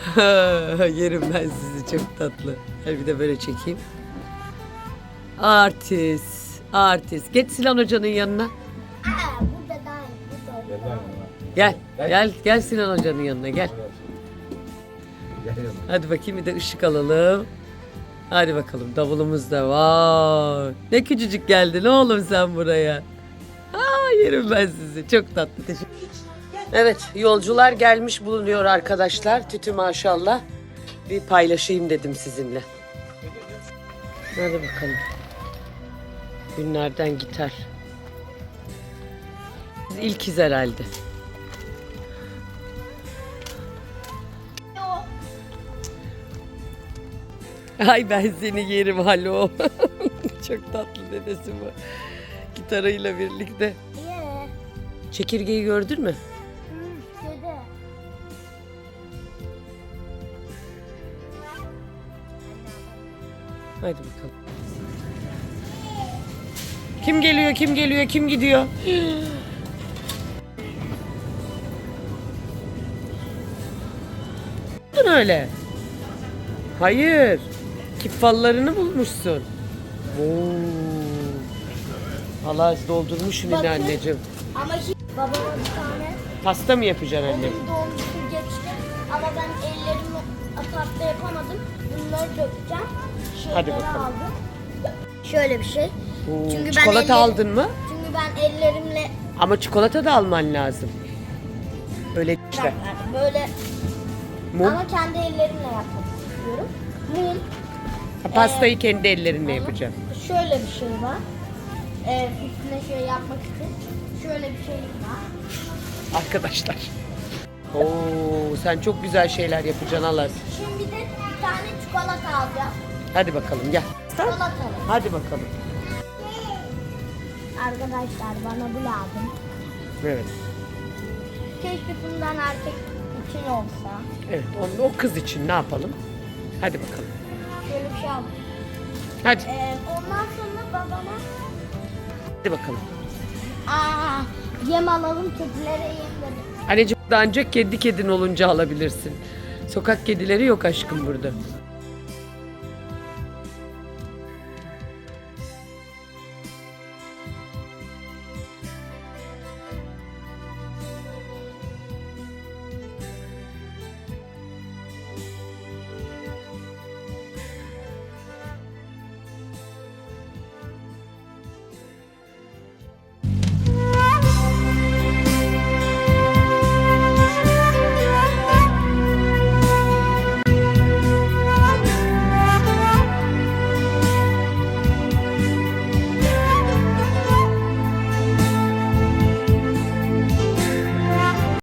Yerim ben sizi çok tatlı. Hadi bir de böyle çekeyim. Artist, artist. Geç Sinan Hoca'nın yanına. Aa, burada daha iyi. Burada. Gel lan Gel, gel, gel Sinan Hoca'nın yanına gel. Hadi bakayım bir de ışık alalım. Hadi bakalım davulumuz da var. Ne küçücük geldin oğlum sen buraya. Aa, yerim ben sizi. Çok tatlı. Teşekkür Evet yolcular gelmiş bulunuyor arkadaşlar. Tütü maşallah. Bir paylaşayım dedim sizinle. Hadi bakalım. Günlerden gitar. Biz ilkiz herhalde. Ay ben seni yerim halo. Çok tatlı dedesi bu. Gitarıyla birlikte. Çekirgeyi gördün mü? Hadi bakalım. Kim geliyor, kim geliyor, kim gidiyor? Ne öyle? Hayır. Kifallarını bulmuşsun. Oo. Allah doldurmuşsun yine anneciğim. Ama babama bir tane Pasta mı yapacaksın anne? onun doğum günü geçti. Ama ben ellerimle apartta yapamadım. Bunları dökeceğim. Şeyleri Hadi bakalım. aldım. Şöyle bir şey. Oo, Çünkü ben çikolata ellerim- aldın mı? Çünkü ben ellerimle Ama çikolata da alman lazım. Öyle işte. böyle Mum. ama kendi ellerimle yapmak istiyorum. Mum. Ha, Pastayı kendi ellerinle yapacaksın. Şöyle bir şey var. Ee, üstüne şey yapmak için. Şöyle bir şey var. Arkadaşlar. Oo, sen çok güzel şeyler yapacaksın Allah. Şimdi de bir tane çikolata alacağım. Hadi bakalım gel. Çikolatalı. Hadi bakalım. Arkadaşlar bana bu lazım. Evet. Keşke bundan erkek için olsa. Evet, onu o kız için ne yapalım? Hadi bakalım. Şöyle bir şey aldım. Hadi. Ee, ondan sonra babama Hadi bakalım. aa, yem alalım kedilere yem verelim. Anneciğim ancak kedi kedin olunca alabilirsin. Sokak kedileri yok aşkım burada.